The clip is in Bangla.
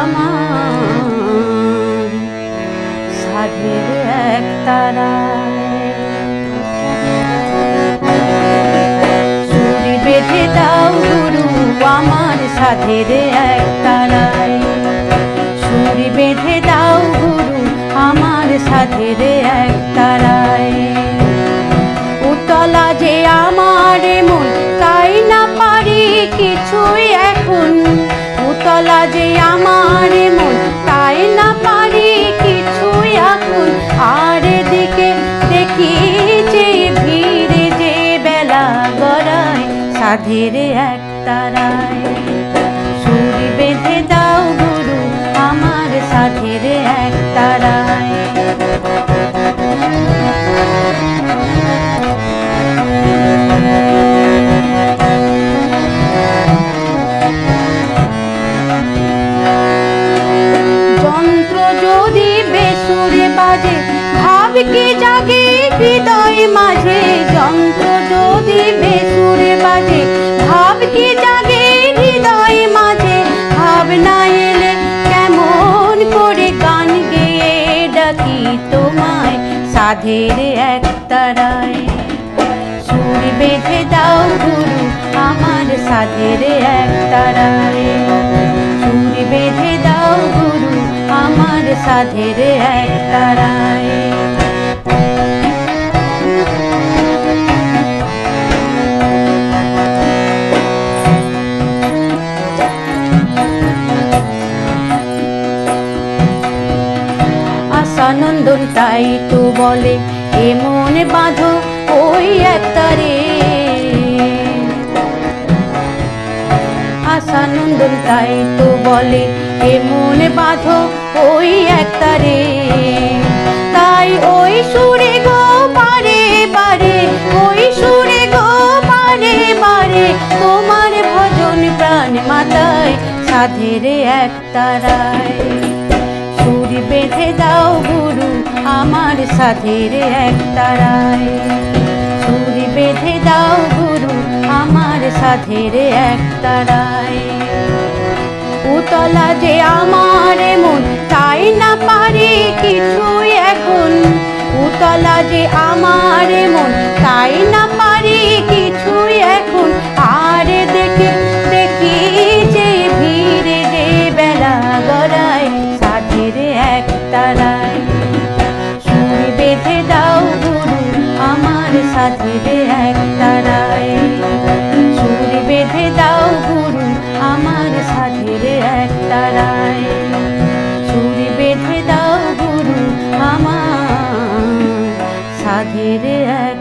আমার। সাধের এক তারায় চুরি বেঁধে দাও গুরু আমার, সাধের এক তারায় চুরি বেঁধে দাও গুরু আমার, সাধের এক তারায় উতলা যে আমার মন, তাই না পারি কিছুই এখন। উতলা যে আমার মন, তাই না পারি কিছু এখন। আর দিকে দেখি যে ভিড়ে যে বেলা গড়ায়, সাধের এক তারায়। বাজে ভাব জাগে? হৃদয় মাঝে যন্ত্র যদি বেসুরে বাজে। ভাব জাগে? হৃদয় মাঝে ভাব এলে কেমন করে গান গেয়ে ডাকি তোমায় সাধের এক সুর বেঁধে দাও গুরু আমার সাধের এক তারায়। আমার সাধের এক তারায়। আশানন্দন তাই তো বলে, এ মনে বাঁধো ওই একতারে আশানন্দন তাই তো বলে, এ মনে বাঁধো ওই একতারে। তাই ওই সুরে গো বারে বারে, ওই সুরে গো বারে বারে, তোমার ভজন প্রাণ মাতায়, সাধের এক তারায়। সুর বেঁধে দাও গুরু, আমার সাধের এক তারায়। সুর বেঁধে দাও গুরু, আমার সাধের এক তারায়। উতলা যে আমার সাথের এক তারায় সুর বেঁধে দাও গুরু, আমার সাথের এক তারায় সুর বেঁধে দাও গুরু, আমার সাধের এক